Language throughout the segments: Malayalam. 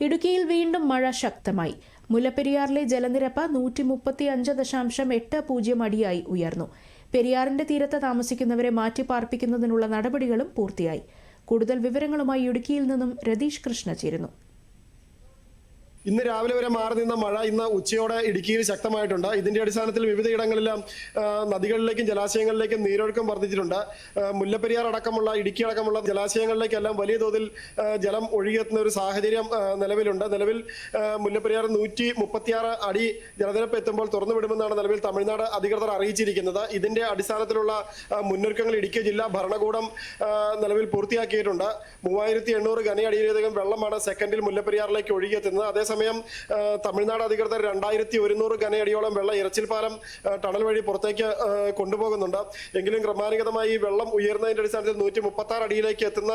ഇടുക്കിയിൽ വീണ്ടും മഴ ശക്തമായി. മുല്ലപ്പെരിയാറിലെ ജലനിരപ്പ് നൂറ്റി മുപ്പത്തി അഞ്ച് ദശാംശം എട്ട് പൂജ്യം അടിയായി ഉയർന്നു. പെരിയാറിന്റെ തീരത്ത് താമസിക്കുന്നവരെ മാറ്റിപ്പാർപ്പിക്കുന്നതിനുള്ള നടപടികളും പൂർത്തിയായി. കൂടുതൽ വിവരങ്ങളുമായി ഇടുക്കിയിൽ നിന്നും രതീഷ് കൃഷ്ണ ചേരുന്നു. ഇന്ന് രാവിലെ വരെ മാറി നിന്ന മഴ ഇന്ന് ഉച്ചയോടെ ഇടുക്കിയിൽ ശക്തമായിട്ടുണ്ട്. ഇതിന്റെ അടിസ്ഥാനത്തിൽ വിവിധയിടങ്ങളിലും നദികളിലേക്കും ജലാശയങ്ങളിലേക്കും നീരൊഴുക്കം വർദ്ധിച്ചിട്ടുണ്ട്. മുല്ലപ്പെരിയാർ അടക്കമുള്ള ഇടുക്കി അടക്കമുള്ള ജലാശയങ്ങളിലേക്കെല്ലാം വലിയ തോതിൽ ജലം ഒഴുകിയെത്തുന്ന ഒരു സാഹചര്യം നിലവിലുണ്ട്. നിലവിൽ മുല്ലപ്പെരിയാർ നൂറ്റി മുപ്പത്തിയാറ് അടി ജലനിരപ്പ് എത്തുമ്പോൾ തുറന്നു വിടുമെന്നാണ് നിലവിൽ തമിഴ്നാട് അധികൃതർ അറിയിച്ചിരിക്കുന്നത്. ഇതിന്റെ അടിസ്ഥാനത്തിലുള്ള മുന്നൊരുക്കങ്ങൾ ഇടുക്കി ജില്ലാ ഭരണകൂടം നിലവിൽ പൂർത്തിയാക്കിയിട്ടുണ്ട്. മൂവായിരത്തി എണ്ണൂറ് ഘനയടിയിലധികം വെള്ളമാണ് സെക്കൻഡിൽ മുല്ലപ്പെരിയാറിലേക്ക് ഒഴുകിയെത്തുന്നത്. അതേസമയം ആ, തമിഴ്നാട് അധികൃതർ രണ്ടായിരത്തി ഒരുന്നൂറ് ഘനയടിയോളം വെള്ളം ഇരച്ചിൽ പാലം ടണൽ വഴി പുറത്തേക്ക് കൊണ്ടുപോകുന്നുണ്ട്. എങ്കിലും ക്രമാനുഗതമായി ഈ വെള്ളം ഉയർന്നതിന്റെ അടിസ്ഥാനത്തിൽ നൂറ്റി മുപ്പത്തി ആറ് അടിയിലേക്ക് എത്തുന്ന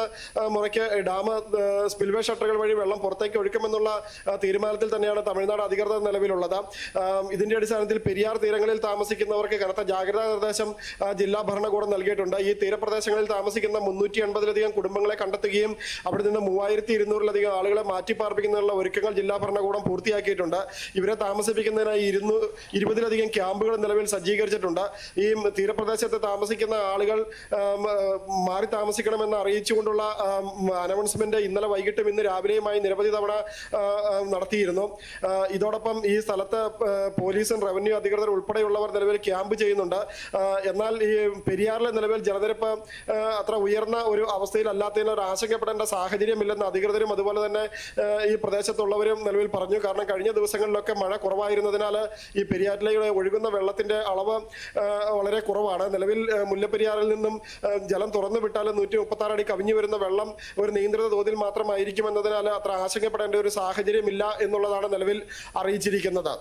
മുറയ്ക്ക് ഡാം സ്പിൽവേ ഷട്ടറുകൾ വഴി വെള്ളം പുറത്തേക്ക് ഒഴുക്കുമെന്നുള്ള തീരുമാനത്തിൽ തന്നെയാണ് തമിഴ്നാട് അധികൃതർ നിലവിലുള്ളത്. ഇതിന്റെ അടിസ്ഥാനത്തിൽ പെരിയാർ തീരങ്ങളിൽ താമസിക്കുന്നവർക്ക് കനത്ത ജാഗ്രതാ നിർദ്ദേശം ജില്ലാ ഭരണകൂടം നൽകിയിട്ടുണ്ട്. ഈ തീരപ്രദേശങ്ങളിൽ താമസിക്കുന്ന മുന്നൂറ്റി എൺപതിലധികം കുടുംബങ്ങളെ കണ്ടെത്തുകയും അവിടെ നിന്ന് മൂവായിരത്തി ഇരുന്നൂറിലധികം ആളുകളെ മാറ്റിപ്പാർപ്പിക്കുന്നതിനുള്ള ഒരുക്കങ്ങൾ ജില്ലാ ഭരണകൂടം പൂർത്തിയാക്കിയിട്ടുണ്ട്. ഇവരെ താമസിപ്പിക്കുന്നതിനായി ഇരുന്നു ഇരുപതിലധികം ക്യാമ്പുകൾ നിലവിൽ സജ്ജീകരിച്ചിട്ടുണ്ട്. ഈ തീരപ്രദേശത്ത് താമസിക്കുന്ന ആളുകൾ മാറി താമസിക്കണമെന്ന് അറിയിച്ചുകൊണ്ടുള്ള അനൗൺസ്മെന്റ് ഇന്നലെ വൈകിട്ടും ഇന്ന് രാവിലെയുമായി നിരവധി തവണ നടത്തിയിരുന്നു. ഇതോടൊപ്പം ഈ സ്ഥലത്ത് പോലീസും റവന്യൂ അധികൃതർ ഉൾപ്പെടെയുള്ളവർ നിലവിൽ ക്യാമ്പ് ചെയ്യുന്നുണ്ട്. എന്നാൽ ഈ പെരിയാറിലെ നിലവിൽ ജലനിരപ്പ് അത്ര ഉയർന്ന ഒരു അവസ്ഥയിലല്ലാത്തതിന് ഒരു ആശങ്കപ്പെടേണ്ട സാഹചര്യമില്ലെന്ന് അധികൃതരും അതുപോലെ തന്നെ ഈ പ്രദേശത്തുള്ളവരും നിലവിൽ പറഞ്ഞു. കാരണം കഴിഞ്ഞ ദിവസങ്ങളിലൊക്കെ മഴ കുറവായിരുന്നതിനാൽ ഈ പെരിയാറ്റിലെ ഒഴുകുന്ന വെള്ളത്തിന്റെ അളവ് വളരെ കുറവാണ്. നിലവിൽ മുല്ലപ്പെരിയാറിൽ നിന്നും ജലം തുറന്നു വിട്ടാൽ നൂറ്റി മുപ്പത്തി ആറ് അടി കവിഞ്ഞു വരുന്ന വെള്ളം ഒരു നിയന്ത്രിത തോതിൽ മാത്രമായിരിക്കും എന്നതിനാൽ അത്ര ആശങ്കപ്പെടേണ്ട ഒരു സാഹചര്യമില്ല എന്നുള്ളതാണ് നിലവിൽ അറിയിച്ചിരിക്കുന്നത്.